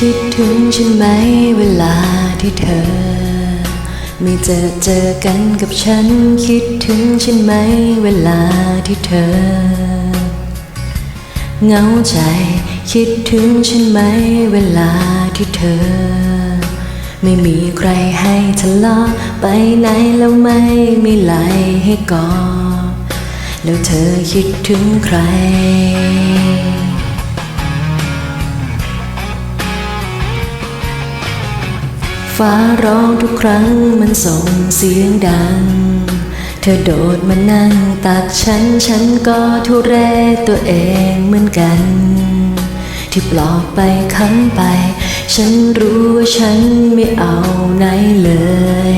คิดถึงฉันไหมเวลาที่เธอ ไม่เจอเจอกันกับฉัน คิดถึงฉันไหมเวลาที่เธอเหงาใจ คิดถึงฉันไหมเวลาที่เธอ ไม่มีใครให้ทะเลาะไปไหนแล้วไม่มีไหลให้กอดแล้วเธอคิดถึงใคร ฟ้าร้องทุกครั้งมันส่งเสียงดัง เธอโดดมานั่งตักฉัน ฉันก็ทุเรศตัวเองเหมือนกัน ที่ปลอบไปคำไป ฉันรู้ว่าฉันไม่เอาไหนเลย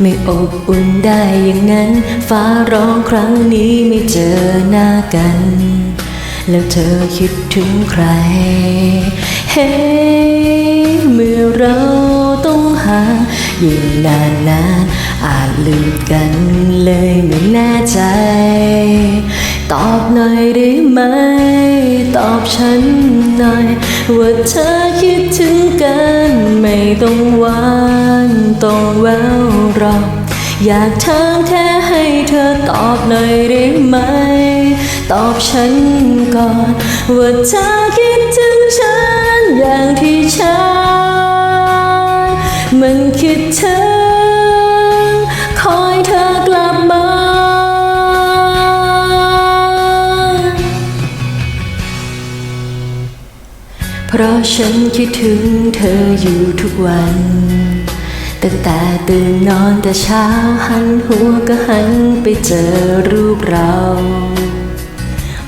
ไม่อบอุ่นได้อย่างนั้น ฟ้าร้องครั้งนี้ไม่เจอหน้ากัน แล้วเธอคิดถึงใคร เฮ้ เมื่อเรา ยิ่งนานนานอาจลืมกันเลยไม่แน่ใจ ตอบหน่อยได้ไหม ตอบฉันหน่อย ว่าเธอคิดถึงกัน ไม่ต้องหวานต้องแววรออยากถามแค่ให้เธอตอบหน่อยได้ไหม ตอบฉันก่อน ว่าเธอคิดถึงฉันอย่างที่ฉัน มันคิดถึงคอยเธอกลับมา เพราะฉันคิดถึงเธออยู่ทุกวันตั้งแต่ตื่นนอนแต่เช้าหันหัวก็หันไปเจอรูปเรา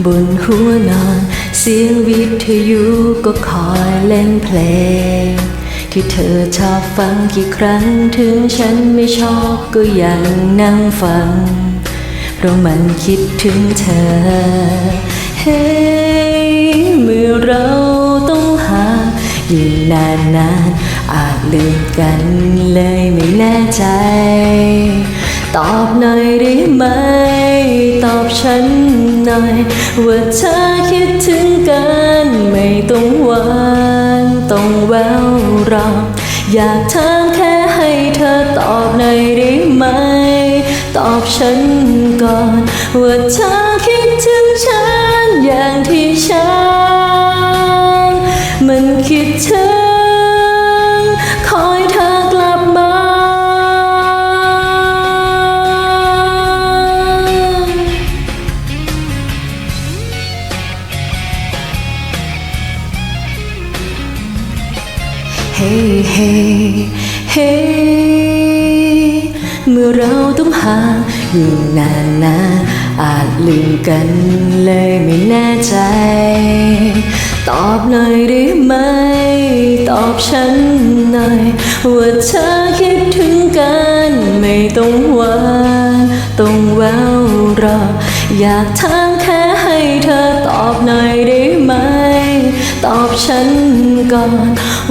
บนหัวนอนเสียงวิทยุก็คอยเล่นเพลง ที่เธอชอบฟังกี่ครั้ง ถึงฉันไม่ชอบก็ยังนั่งฟัง เพราะมันคิดถึงเธอ เฮ้เมื่อเราต้องหายิ่งนานนานๆอาจลืมกันเลยไม่แน่ใจ ตอบหน่อยได้ไหม ตอบฉันหน่อย ว่าเธอคิดถึงกันไม่ต้องหวานต้องแววรออยากถามแค่ให้เธอตอบหน่อยได้ไหม ตอบฉันก่อนว่าเธอ เฮ้เฮ้เฮ้เมื่อเราต้องห่างอยู่นานนาอาจลืมกันเลยไม่แน่ใจ ตอบหน่อยได้ไหม ตอบฉันหน่อยว่าเธอคิดถึงกันไม่ต้องหวานต้องแววรอ อยากถามแค่ให้เธอตอบหน่อยได้ไหม ตอบฉันก่อน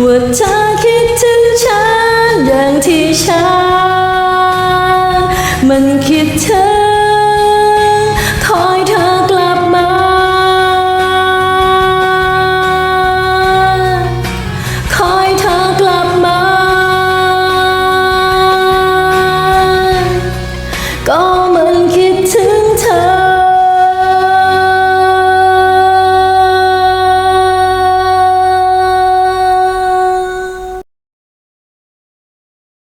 ว่าเธอคิดถึงฉันอย่างที่ฉันมันคิดเธอ